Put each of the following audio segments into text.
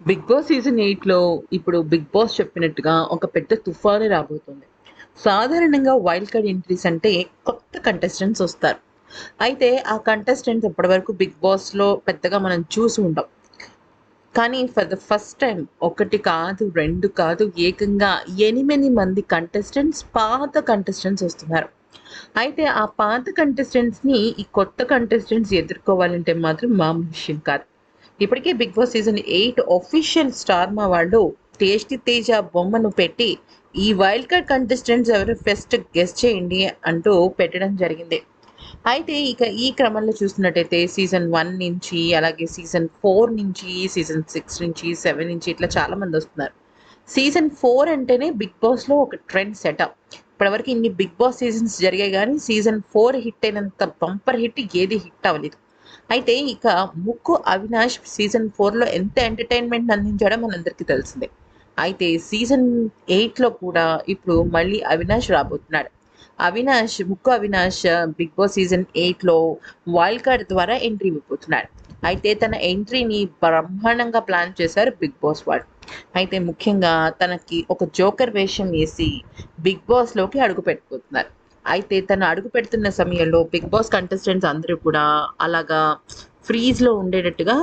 Big Boss season ఎయిట్లో ఇప్పుడు big boss చెప్పినట్టుగా ఒక పెద్ద తుఫాను రాబోతుంది. సాధారణంగా వైల్డ్ కార్డ్ ఎంట్రీస్ అంటే కొత్త కంటెస్టెంట్స్ వస్తారు. అయితే ఆ కంటెస్టెంట్స్ ఇప్పటివరకు బిగ్ బాస్లో పెద్దగా మనం చూసి ఉంటాం. కానీ ఫర్ ద ఫస్ట్ టైం ఒకటి కాదు రెండు కాదు ఏకంగా ఎనిమిది మంది కంటెస్టెంట్స్ పాత కంటెస్టెంట్స్ వస్తున్నారు. అయితే ఆ పాత కంటెస్టెంట్స్ని ఈ కొత్త కంటెస్టెంట్స్ ఎదుర్కోవాలంటే మాత్రం మామూలు విషయం కాదు. ఇప్పటికే Bigg Boss season eight official star Maa వాళ్ళు టేస్టీ తేజ బొమ్మను పెట్టి ఈ వైల్డ్ కార్డ్ కంటెస్టెంట్స్ ఎవరు ఫస్ట్ గెస్ట్ చేయండి అంటూ పెట్టడం జరిగింది. అయితే ఇక ఈ క్రమంలో చూసినట్టయితే సీజన్ వన్ నుంచి అలాగే సీజన్ ఫోర్ నుంచి సీజన్ సిక్స్ నుంచి సెవెన్ నుంచి ఇట్లా చాలా మంది వస్తున్నారు. సీజన్ ఫోర్ అంటేనే బిగ్ బాస్లో ఒక ట్రెండ్ సెటప్ ఇప్పటివరకు ఇన్ని బిగ్ బాస్ సీజన్స్ జరిగాయి కానీ సీజన్ ఫోర్ హిట్ అయినంత బంపర్ హిట్ ఏది హిట్ అవ్వలేదు. అయితే ఇక ముక్కు అవినాష్ సీజన్ ఫోర్లో ఎంత ఎంటర్టైన్మెంట్ అందించాడో మనందరికీ తెలిసిందే. అయితే సీజన్ ఎయిట్లో కూడా ఇప్పుడు మళ్ళీ అవినాష్ రాబోతున్నాడు. Avinash Mukku Avinash Bigg Boss season ఎయిట్లో వైల్డ్ కార్డ్ ద్వారా ఎంట్రీ ఇవ్వబోతున్నాడు. అయితే తన ఎంట్రీని బ్రహ్మాండంగా ప్లాన్ చేశారు బిగ్ బాస్ వాళ్ళు అయితే ముఖ్యంగా తనకి ఒక జోకర్ వేషం వేసి బిగ్ బాస్లోకి అడుగు పెట్టుకుంటున్నారు. అయితే తను అడుగు పెడుతున్న సమయంలో బిగ్ బాస్ కంటెస్టెంట్స్ అందరూ కూడా అలాగా ఫ్రీజ్లో ఉండేటట్టుగా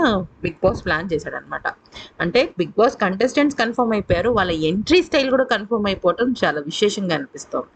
బిగ్ బాస్ ప్లాన్ చేశాడనమాట అంటే బిగ్ బాస్ కంటెస్టెంట్స్ కన్ఫర్మ్ అయిపోయారు. వాళ్ళ ఎంట్రీ స్టైల్ కూడా కన్ఫర్మ్ అయిపోవటం చాలా విశేషంగా అనిపిస్తుంది.